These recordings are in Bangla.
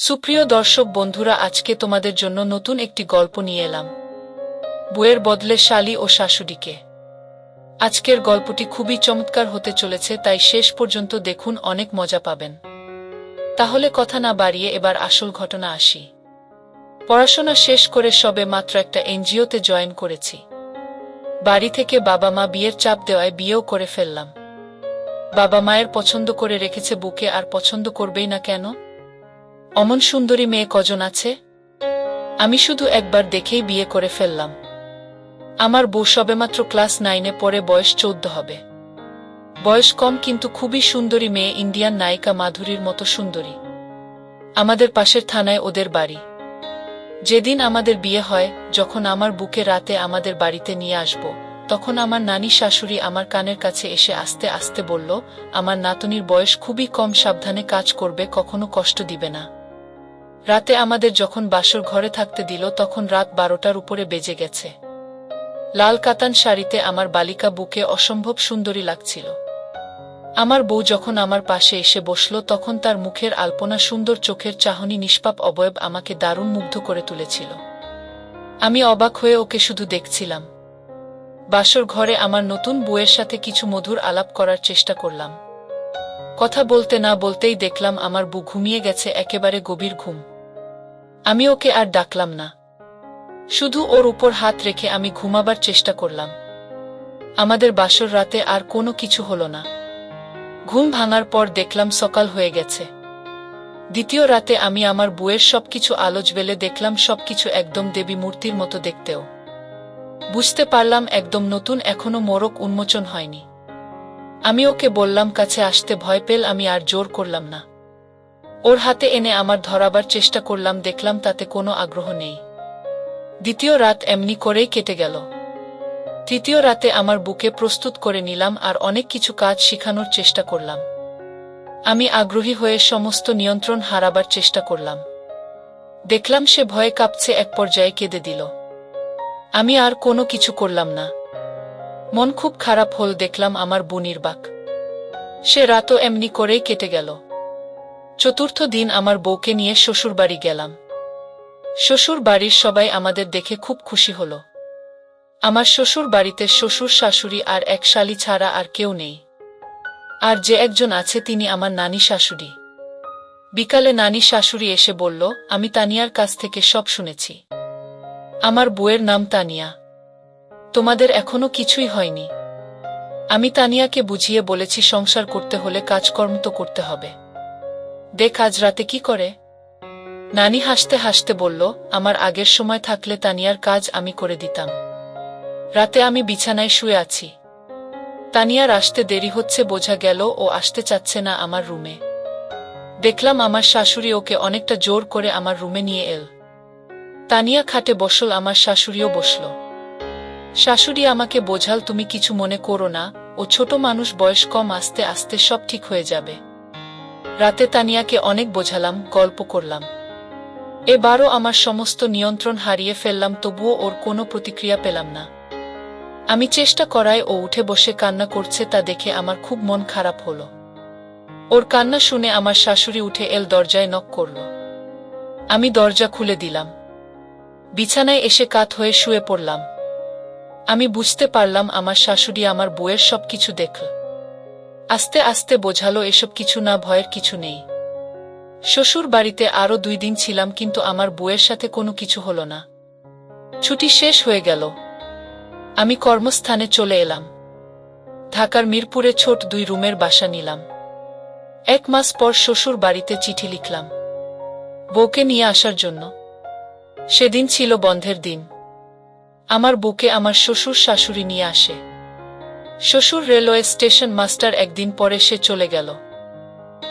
সুপ্রিয় দর্শক বন্ধুরা, আজকে তোমাদের জন্য নতুন একটি গল্প নিয়ে এলাম। বইয়ের বদলে শালি ও শাশুড়িকে। আজকের গল্পটি খুবই চমৎকার হতে চলেছে, তাই শেষ পর্যন্ত দেখুন, অনেক মজা পাবেন। তাহলে কথা না বাড়িয়ে এবার আসল ঘটনা আসি। পড়াশোনা শেষ করে সবে মাত্র একটা এনজিওতে জয়েন করেছি। বাড়ি থেকে বাবা মা বিয়ের চাপ দেওয়ায় বিয়েও করে ফেললাম। বাবা মায়ের পছন্দ করে রেখেছে বুকে, আর পছন্দ করবেই না কেন? অমন সুন্দরী মেয়ে কজন আছে? আমি শুধু একবার দেখেই বিয়ে করে ফেললাম। আমার বউ সবেমাত্র ক্লাস নাইনে পরে বয়স চৌদ্দ হবে। বয়স কম কিন্তু খুবই সুন্দরী মেয়ে ইন্ডিয়ান নায়িকা মাধুরীর মতো সুন্দরী। আমাদের পাশের থানায় ওদের বাড়ি। যেদিন আমাদের বিয়ে হয়, যখন আমার বুকে রাতে আমাদের বাড়িতে নিয়ে আসব, তখন আমার নানি শাশুড়ি আমার কানের কাছে এসে আস্তে আস্তে বলল, আমার নাতনির বয়স খুবই কম, সাবধানে কাজ করবে, কখনো কষ্ট দিবে না। রাতে আমাদের যখন বাসর ঘরে থাকতে দিল, তখন রাত বারোটার উপরে বেজে গেছে। লাল কাতান শাড়িতে আমার বালিকা বুকে অসম্ভব সুন্দরী লাগছিল। আমার বউ যখন আমার পাশে এসে বসল, তখন তার মুখের আলপনা সুন্দর, চোখের চাহনি নিষ্পাপ অবয়ব আমাকে দারুণ মুগ্ধ করে তুলেছিল। আমি অবাক হয়ে ওকে শুধু দেখছিলাম। বাসর ঘরে আমার নতুন বউয়ের সাথে কিছু মধুর আলাপ করার চেষ্টা করলাম। কথা বলতে না বলতেই দেখলাম আমার বু ঘুমিয়ে গেছে, একেবারে গভীর ঘুম। আমি ওকে আর ডাকলাম না। শুধু ওর উপর হাত রেখে আমি ঘুমাবার চেষ্টা করলাম। আমাদের বাসর রাতে আর কোনো কিছু হলো না। ঘুম ভাঙার পর দেখলাম সকাল হয়ে গেছে। দ্বিতীয় রাতে আমি আমার বউয়ের সবকিছু আলোচ বেলে দেখলাম সবকিছু একদম দেবী মূর্তির মতো দেখতেও। বুঝতে পারলাম একদম নতুন, এখনও মোরক উন্মোচন হয়নি। আমি ওকে বললাম, কাছে আসতে ভয় পেল, আমি আর জোর করলাম না। ওর হাতে এনে আমার ধরাবার চেষ্টা করলাম, দেখলাম তাতে কোনো আগ্রহ নেই। দ্বিতীয় রাত এমনি করেই কেটে গেল। তৃতীয় রাতে আমার বুকে প্রস্তুত করে নিলাম আর অনেক কিছু কাজ শিখানোর চেষ্টা করলাম। আমি আগ্রহী হয়ে সমস্ত নিয়ন্ত্রণ হারাবার চেষ্টা করলাম। দেখলাম সে ভয়ে কাঁপছে, এক পর্যায়ে কেঁদে দিল। আমি আর কোনো কিছু করলাম না। মন খুব খারাপ হল, দেখলাম আমার বুনির বাক। সে রাতও এমনি করেই কেটে গেল। চতুর্থ দিন আমার বউকে নিয়ে শ্বশুর বাড়ি গেলাম। শ্বশুর বাড়ির সবাই আমাদের দেখে খুব খুশি হল। আমার শ্বশুর বাড়িতে শ্বশুর, শাশুড়ি আর এক শালি ছাড়া আর কেউ নেই। আর যে একজন আছে তিনি আমার নানি, শাশুড়ি। বিকালে নানি, শাশুড়ি এসে বলল, আমি তানিয়ার কাছ থেকে সব শুনেছি। আমার বউয়ের নাম তানিয়া। তোমাদের এখনও কিছুই হয়নি। আমি তানিয়াকে বুঝিয়ে বলেছি, সংসার করতে হলে কাজকর্ম তো করতে হবে। দেখ আজ রাতে কি করে? নানি হাসতে হাসতে বলল, আমার আগের সময় থাকলে তানিয়ার কাজ আমি করে দিতাম। রাতে আমি বিছানায় শুয়ে আছি। তানিয়ার আসতে দেরি হচ্ছে বোঝা গেল ও আসতে চাচ্ছে না আমার রুমে। দেখলাম আমার শাশুড়ি ওকে অনেকটা জোর করে আমার রুমে নিয়ে এল। তানিয়া খাটে বসল, আমার শাশুড়িও বসল। শাশুড়ি আমাকে বোঝাল, তুমি কিছু মনে করো না। ও ছোট মানুষ, বয়স কম, আস্তে আস্তে সব ঠিক হয়ে যাবে। রাতে তানিয়াকে অনেক বোঝালাম, গল্প করলাম। এবারও আমার সমস্ত নিয়ন্ত্রণ হারিয়ে ফেললাম, তবুও ওর কোনো প্রতিক্রিয়া পেলাম না। আমি চেষ্টা করায় ও উঠে বসে কান্না করছে তা দেখে আমার খুব মন খারাপ হলো। ওর কান্না শুনে আমার শাশুড়ি উঠে এল দরজায় নক করল। আমি দরজা খুলে দিলাম। বিছানায় এসে কাত হয়ে শুয়ে পড়লাম। আমি বুঝতে পারলাম আমার শাশুড়ি আমার বউয়ের সবকিছু দেখল। আস্তে আস্তে বোঝালো, এসব কিছু না, ভয়ের কিছু নেই। শ্বশুর বাড়িতে আরও দুই দিন ছিলাম, কিন্তু আমার বউয়ের সাথে কোনো কিছু হলো না। ছুটি শেষ হয়ে গেল। আমি কর্মস্থানে চলে এলাম। ঢাকার মিরপুরে ছোট দুই রুমের বাসা নিলাম। এক মাস পর শ্বশুর বাড়িতে চিঠি লিখলাম, বউকে নিয়ে আসার জন্য। সেদিন ছিল বন্ধের দিন। আমার বুকে আমার শ্বশুর শাশুড়ি নিয়ে আসে। শ্বশুর রেলওয়ে স্টেশন মাস্টার একদিন পরে সে চলে গেল।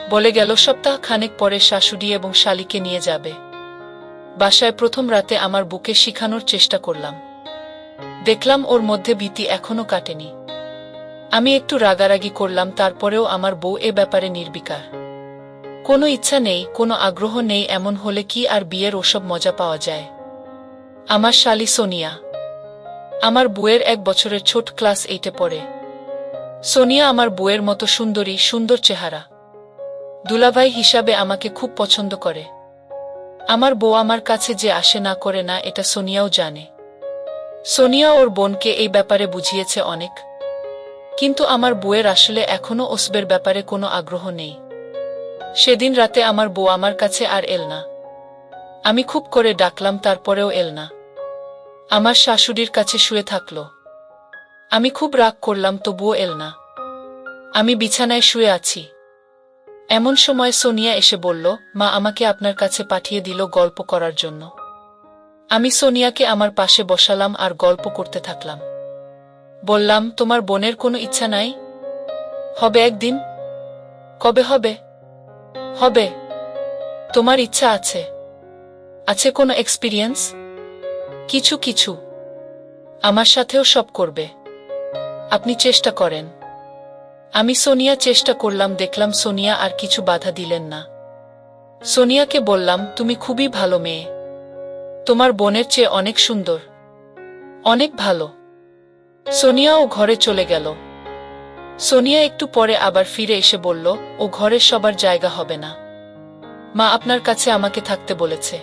বলে গেল, সপ্তাহ খানেক পরে শাশুড়ি এবং শালিকে নিয়ে যাবে। বাসায় প্রথম রাতে আমার বুকে শিখানোর চেষ্টা করলাম। দেখলাম ওর মধ্যে ভীতি এখনও কাটেনি। আমি একটু রাগারাগি করলাম, তারপরেও আমার বউ এ ব্যাপারে নির্বিকার। কোনো ইচ্ছা নেই, কোনো আগ্রহ নেই, এমন হলে কি আর বিয়ের ওসব মজা পাওয়া যায়? আমার শালি সোনিয়া। আমার বউয়ের এক বছরের ছোট ক্লাস এইটে পড়ে। সোনিয়া আমার বউয়ের মতো সুন্দরী, সুন্দর চেহারা। দুলাভাই হিসাবে আমাকে খুব পছন্দ করে। আমার বউ আমার কাছে যে আসে না করে না, এটা সোনিয়াও জানে। সোনিয়া ওর বোনকে এই ব্যাপারে বুঝিয়েছে অনেক। কিন্তু আমার বউয়ের আসলে এখনও ওসবের ব্যাপারে কোনো আগ্রহ নেই। সেদিন রাতে আমার বউ আমার কাছে আর এল না। আমি খুব করে ডাকলাম, তারপরেও এল না। আমার শাশুড়ির কাছে শুয়ে থাকল। আমি খুব রাগ করলাম, তবুও এল না। আমি বিছানায় শুয়ে আছি। এমন সময় সোনিয়া এসে বলল, মা আমাকে আপনার কাছে পাঠিয়ে দিল গল্প করার জন্য। আমি সোনিয়াকে আমার পাশে বসালাম আর গল্প করতে থাকলাম। বললাম, তোমার বোনের কোনো ইচ্ছা নাই? হবে একদিন? কবে হবে? হবে। তোমার ইচ্ছা আছে। আছে কোনো এক্সপিরিয়েন্স? কিছু কিছু। আমার সাথেও সব করবে। আপনি চেষ্টা করেন। আমি সোনিয়া চেষ্টা করলাম, দেখলাম সোনিয়া আর কিছু বাধা দিলেন না। সোনিয়াকে বললাম, তুমি খুবই ভালো মেয়ে। তোমার বোনের চেয়ে অনেক সুন্দর। অনেক ভালো। সোনিয়াও ঘরে চলে গেল। সোনিয়া একটু পরে আবার ফিরে এসে বলল, ও ঘরের সবার জায়গা হবে না। মা আপনার কাছে আমাকে থাকতে বলেছে।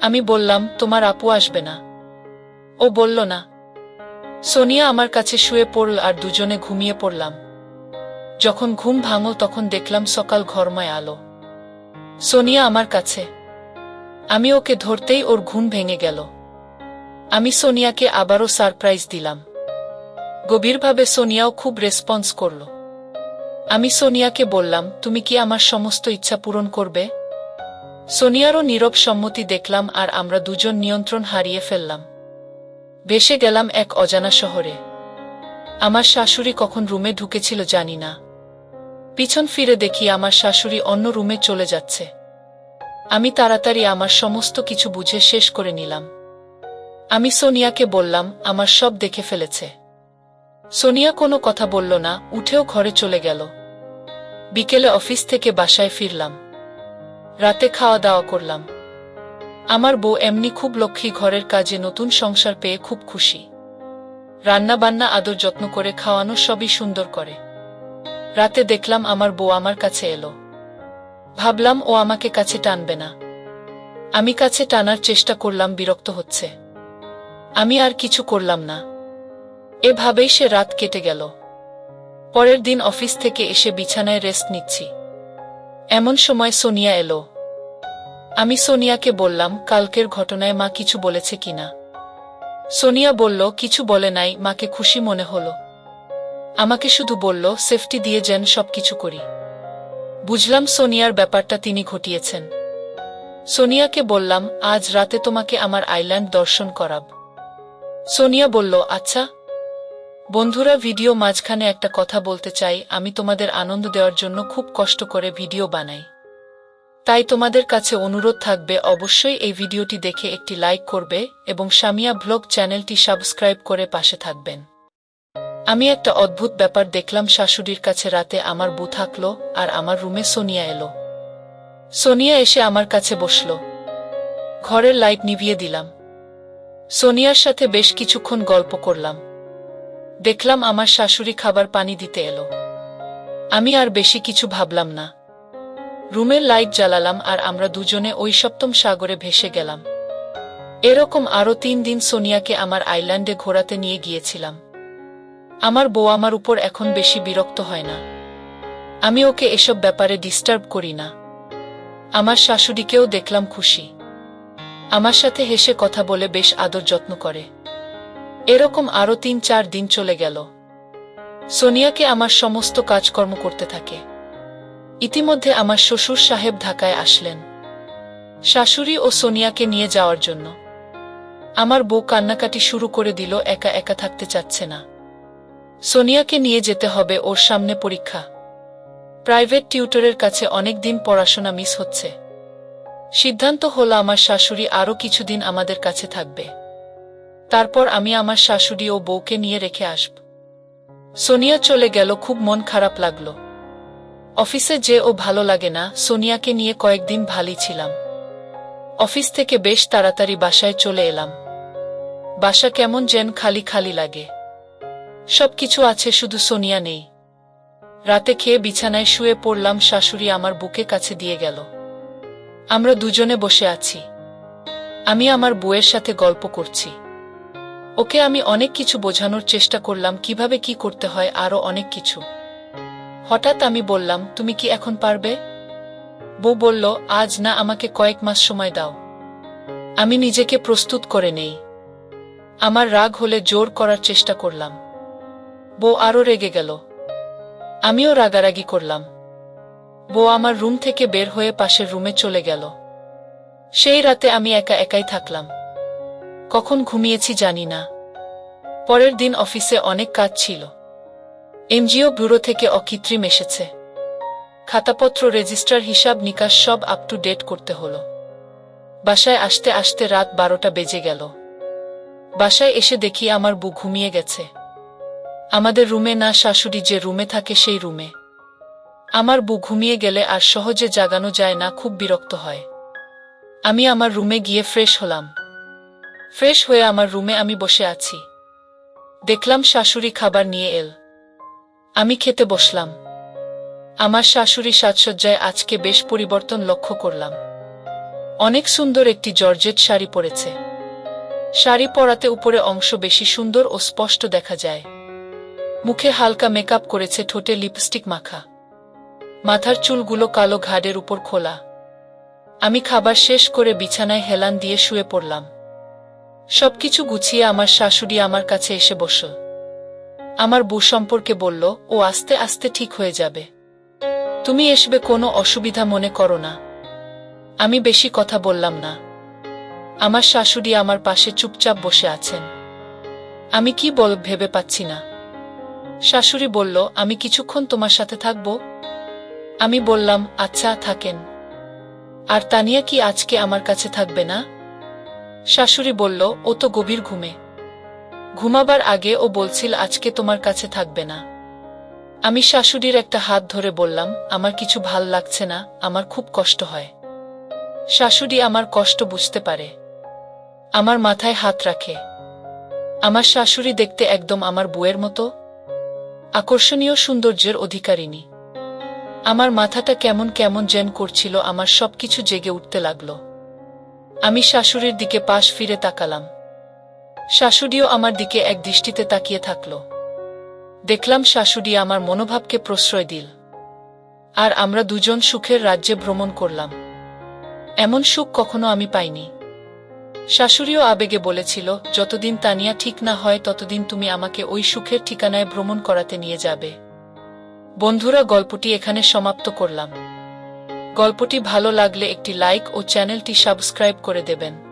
আমি বললাম, তোমার আপু আসবে না। ও বলল, না। সোনিয়া আমার কাছে শুয়ে পড়ল আর দুজনে ঘুমিয়ে পড়লাম। যখন ঘুম ভাঙল তখন দেখলাম সকাল ঘরময় আলো। সোনিয়া আমার কাছে। আমি ওকে ধরতেই ওর ঘুম ভেঙে গেল। আমি সোনিয়াকে আবারও সারপ্রাইজ দিলাম। গভীরভাবে সোনিয়াও খুব রেসপন্স করল। আমি সোনিয়াকে বললাম, তুমি কি আমার সমস্ত ইচ্ছা পূরণ করবে? সোনিয়ারও নীরব সম্মতি দেখলাম আর আমরা দুজন নিয়ন্ত্রণ হারিয়ে ফেললাম। ভেসে গেলাম এক অজানা শহরে। আমার শাশুড়ি কখন রুমে ঢুকেছিল জানি না। পিছন ফিরে দেখি আমার শাশুড়ি অন্য রুমে চলে যাচ্ছে। আমি তাড়াতাড়ি আমার সমস্ত কিছু বুঝে শেষ করে নিলাম। আমি সোনিয়াকে বললাম, আমার সব দেখে ফেলেছে। সোনিয়া কোনো কথা বলল না, উঠেও ঘরে চলে গেল। বিকেলে অফিস থেকে বাসায় ফিরলাম। রাতে খাওয়া দাওয়া করলাম। আমার বউ এমনি খুব লক্ষ্মী ঘরের কাজে নতুন সংসার পেয়ে খুব খুশি। রান্না বান্না আদর যত্ন করে খাওয়ানো সবই সুন্দর করে। রাতে দেখলাম আমার বউ আমার কাছে এলো। ভাবলাম ও আমাকে কাছে টানবে না। আমি কাছে টানার চেষ্টা করলাম, বিরক্ত হচ্ছে। আমি আর কিছু করলাম না। এভাবেই সে রাত কেটে গেল। পরের দিন অফিস থেকে এসে বিছানায় রেস্ট নিচ্ছি। এমন সময় সোনিয়া এলো। আমি সোনিয়াকে বললাম, কালকের ঘটনায় মা কিছু বলেছে কিনা। সোনিয়া বলল, কিছু বলে নাই, মাকে খুশি মনে হলো। আমাকে শুধু বলল, সেফটি দিয়ে যেন সবকিছু করি। বুঝলাম সোনিয়ার ব্যাপারটা তিনি ঘটিয়েছেন। সোনিয়াকে বললাম, আজ রাতে তোমাকে আমার আইল্যান্ড দর্শন করাব। সোনিয়া বলল আচ্ছা। বন্ধুরা, ভিডিও মাঝখানে একটা কথা বলতে চাই, আমি তোমাদের আনন্দ দেওয়ার জন্য খুব কষ্ট করে ভিডিও বানাই। তাই তোমাদের কাছে অনুরোধ থাকবে অবশ্যই এই ভিডিওটি দেখে একটি লাইক করবে এবং সামিয়া ব্লগ চ্যানেলটি সাবস্ক্রাইব করে পাশে থাকবেন। আমি একটা অদ্ভুত ব্যাপার দেখলাম শাশুড়ির কাছে রাতে আমার বু থাকল আর আমার রুমে সোনিয়া এলো। সোনিয়া এসে আমার কাছে বসল। ঘরের লাইট নিভিয়ে দিলাম। সোনিয়ার সাথে বেশ কিছুক্ষণ গল্প করলাম। দেখলাম আমার শাশুড়ি খাবার পানি দিতে এলো। আমি আর বেশি কিছু ভাবলাম না। রুমের লাইট জ্বালালাম আর আমরা দুজনে ওই সপ্তম সাগরে ভেসে গেলাম। এরকম আরও তিন দিন সোনিয়াকে আমার আইল্যান্ডে ঘোরাতে নিয়ে গিয়েছিলাম। আমার বউ আমার উপর এখন বেশি বিরক্ত হয় না। আমি ওকে এসব ব্যাপারে ডিস্টার্ব করি না। আমার শাশুড়িকেও দেখলাম খুশি। আমার সাথে হেসে কথা বলে বেশ আদর যত্ন করে। এরকম আরও তিন চার দিন চলে গেল। সোনিয়াকে আমার সমস্ত কাজকর্ম করতে থাকে। ইতিমধ্যে আমার শ্বশুর সাহেব ঢাকায় আসলেন। শাশুড়ি ও সোনিয়াকে নিয়ে যাওয়ার জন্য। আমার বউ কান্নাকাটি শুরু করে দিল, একা একা থাকতে চাচ্ছে না। সোনিয়াকে নিয়ে যেতে হবে ওর সামনে পরীক্ষা। প্রাইভেট টিউটরের কাছে অনেক দিন পড়াশোনা মিস হচ্ছে। সিদ্ধান্ত হলো আমার শাশুড়ি আরও কিছুদিন আমাদের কাছে থাকবে। তারপর আমি আমার শাশুড়ি ও বউকে নিয়ে রেখে আসব। সোনিয়া চলে গেল, খুব মন খারাপ লাগল। অফিসে যে ও ভালো লাগে না, সোনিয়াকে নিয়ে কয়েকদিন ভালোই ছিলাম। অফিস থেকে বেশ তাড়াতাড়ি বাসায় চলে এলাম। বাসা কেমন যেন খালি খালি লাগে। সবকিছু আছে, শুধু সোনিয়া নেই। রাতে খেয়ে বিছানায় শুয়ে পড়লাম, শাশুড়ি আমার বুকে কাছে দিয়ে গেল। আমরা দুজনে বসে আছি। আমি আমার বউয়ের সাথে গল্প করছি। ওকে আমি অনেক কিছু বোঝানোর চেষ্টা করলাম, কীভাবে কি করতে হয়, আরও অনেক কিছু। হঠাৎ আমি বললাম, তুমি কি এখন পারবে? বউ বলল, আজ না, আমাকে কয়েক মাস সময় দাও। আমি নিজেকে প্রস্তুত করে নেই। আমার রাগ হলে জোর করার চেষ্টা করলাম। বউ আরও রেগে গেল। আমিও রাগারাগি করলাম। বউ আমার রুম থেকে বের হয়ে পাশের রুমে চলে গেল। সেই রাতে আমি একা একাই থাকলাম। কখন ঘুমিয়েছি জানি না। পরের দিন অফিসে অনেক কাজ ছিল। এনজিও ব্যুরো থেকে অকৃত্রিম এসেছে। খাতাপত্র রেজিস্ট্রার হিসাব নিকাশ সব আপ টু ডেট করতে হলো। বাসায় আসতে আসতে রাত বারোটা বেজে গেল। বাসায় এসে দেখি আমার বউ ঘুমিয়ে গেছে। আমাদের রুমে না শাশুড়ি যে রুমে থাকে সেই রুমে। আমার বউ ঘুমিয়ে গেলে আর সহজে জাগানো যায় না, খুব বিরক্ত হয়। আমি আমার রুমে গিয়ে ফ্রেশ হলাম। ফ্রেশ হয়ে আমার রুমে আমি বসে আছি। দেখলাম শাশুড়ি খাবার নিয়ে এল। আমি খেতে বসলাম। আমার শাশুড়ি সাজসজ্জায় আজকে বেশ পরিবর্তন লক্ষ্য করলাম। অনেক সুন্দর একটি জর্জেট শাড়ি পরেছে। শাড়ি পরাতে উপরে অংশ বেশি সুন্দর ও স্পষ্ট দেখা যায়। মুখে হালকা মেকআপ করেছে ঠোঁটে লিপস্টিক মাখা। মাথার চুলগুলো কালো ঘাড়ের উপর খোলা। আমি খাবার শেষ করে বিছানায় হেলান দিয়ে শুয়ে পড়লাম। সবকিছু গুছিয়ে আমার শাশুড়ি আমার কাছে এসে বসল। আমার বউ সম্পর্কে বলল, ও আস্তে আস্তে ঠিক হয়ে যাবে। তুমি এসবে কোনো অসুবিধা মনে করো না। আমি বেশি কথা বললাম না। আমার শাশুড়ি আমার পাশে চুপচাপ বসে আছেন। আমি কি বল ভেবে পাচ্ছি না। শাশুড়ি বলল, আমি কিছুক্ষণ তোমার সাথে থাকব। আমি বললাম আচ্ছা থাকেন। আর তানিয়া কি আজকে আমার কাছে থাকবে না? শাশুড়ি বলল, ও তো গভীর ঘুমে। ঘুমাবার আগে ও বলছিল, আজকে তোমার কাছে থাকবে না। আমি শাশুড়ির একটা হাত ধরে বললাম, আমার কিছু ভালো লাগছে না, আমার খুব কষ্ট হয়। শাশুড়ি আমার কষ্ট বুঝতে পারে। আমার মাথায় হাত রাখে। আমার শাশুড়ি দেখতে একদম আমার বউয়ের মতো, আকর্ষণীয় সৌন্দর্যের অধিকারিণী। আমার মাথাটা কেমন কেমন যেন করছিল, আমার সবকিছু জেগে উঠতে লাগল। আমি শাশুড়ির দিকে পাশ ফিরে তাকালাম। শাশুড়িও আমার দিকে এক দৃষ্টিতে তাকিয়ে থাকল। দেখলাম শাশুড়ি আমার মনোভাবকে প্রশ্রয় দিল। আর আমরা দুজন সুখের রাজ্যে ভ্রমণ করলাম। এমন সুখ কখনো আমি পাইনি। শাশুড়িও আবেগে বলেছিল, যতদিন তানিয়া ঠিক না হয়, ততদিন তুমি আমাকে ওই সুখের ঠিকানায় ভ্রমণ করাতে নিয়ে যাবে। বন্ধুরা, গল্পটি এখানে সমাপ্ত করলাম। গল্পটি ভালো লাগলে একটি লাইক ও চ্যানেলটি সাবস্ক্রাইব করে দেবেন।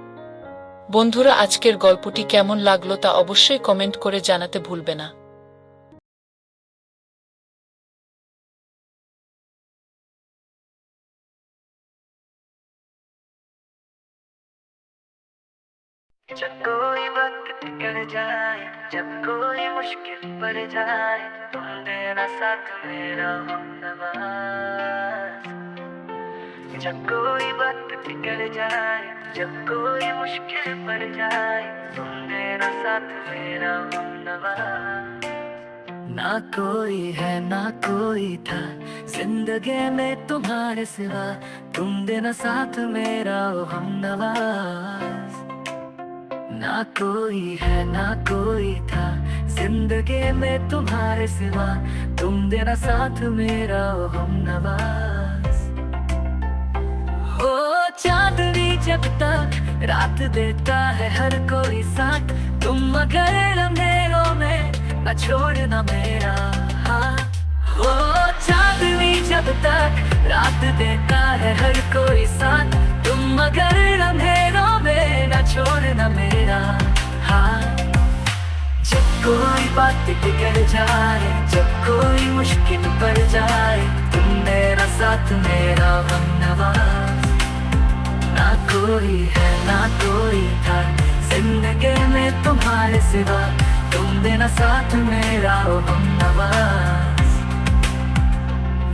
বন্ধুরা আজকের গল্পটি কেমন লাগলো তা অবশ্যই কমেন্ট করে জানাতে ভুলবে না जब कोई वक्त कर जाए जब कोई मुश्किल पड़ जाए तुम देना साथ मेरा हम नवाज जब कोई वक्त कर जाए, जब कोई मुश्किल पड़ जाए तुम देना साथ मेरा नवाज़ ना कोई है, ना कोई था ज़िंदगी में तुम्हारे सिवा तुम देना साथ मेरा ओ हम नवाज़ ना कोई है, ना कोई था ज़िंदगी में तुम्हारे सिवा तुम देना साथ मेरा ओ हम नवाज़ चांदनी जब तक रात देता है हर कोई साथ, तुम मगर अंधेरों में न छोड़ना मेरा हाथ। हो चांदनी जब तक रात देता है हर कोई साथ, तुम मगर अंधेरों में न छोड़ना मेरा हाथ। जब कोई बात बिगड़ जाए, जब कोई मुश्किल पड़ जाए तुम मेरा साथ, मेरा हम नवाज़ ना कोई है, ना कोई था। ज़िंदगी में तुम्हारे सिवा तुम देना साथ मेरा ओ हम नवाज़।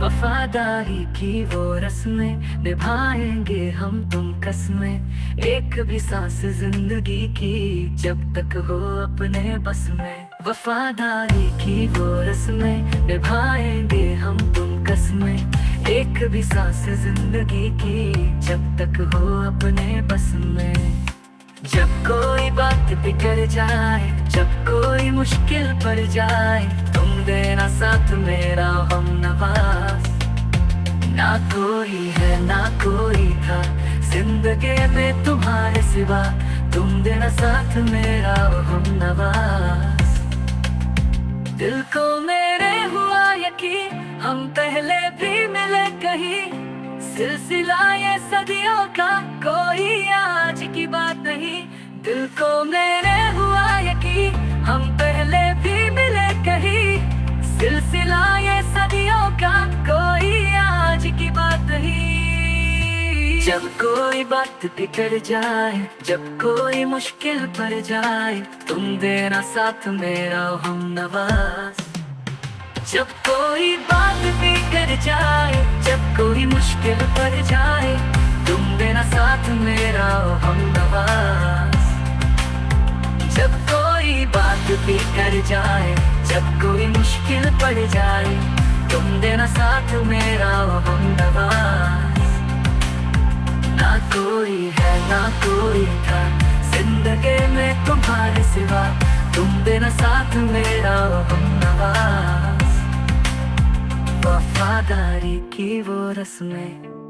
वफादारी की वो रस्में निभाएँगे हम तुम कसमें। एक भी सांस ज़िंदगी की जब तक हो अपने बस में। वफादारी की वो रस्में निभाएँगे हम तुम कसमें। एक भी सांस ज़िंदगी की, जब तक हो अपने बस में। जब कोई बात बिगड़ जाए, जब कोई मुश्किल पड़ जाए, तुम देना साथ मेरा हम नवाज़। ना कोई है, ना कोई था, ज़िंदगी में तुम्हारे सिवा, तुम देना साथ मेरा हम नवाज़। दिल को मेरे हुआ यकीन हम पहले भी मिले कहीं। सिलसिला ये सदियों का कोई आज की बात नहीं। दिल को मेरे हुआ यकीन, हम पहले भी मिले कहीं। सिलसिला ये सदियों का कोई आज की बात नहीं। जब कोई बात बिगड़ जाए, जब कोई मुश्किल पड़ जाए, तुम देना साथ मेरा, हम नवाज़। जब कोई बात बिगड़ जाए, जब कोई मुश्किल पड़ जाए, तुम देना साथ मेरा हम नवाज़। जब कोई बात बिगड़ जाए, जब कोई मुश्किल पड़ जाए, तुम देना साथ मेरा हम नवाज़। ना कोई है, ना कोई था, ज़िंदगी में तुम्हारे सिवा, तुम देना साथ मेरा हम नवाज़। वफादारी की वो रस्में।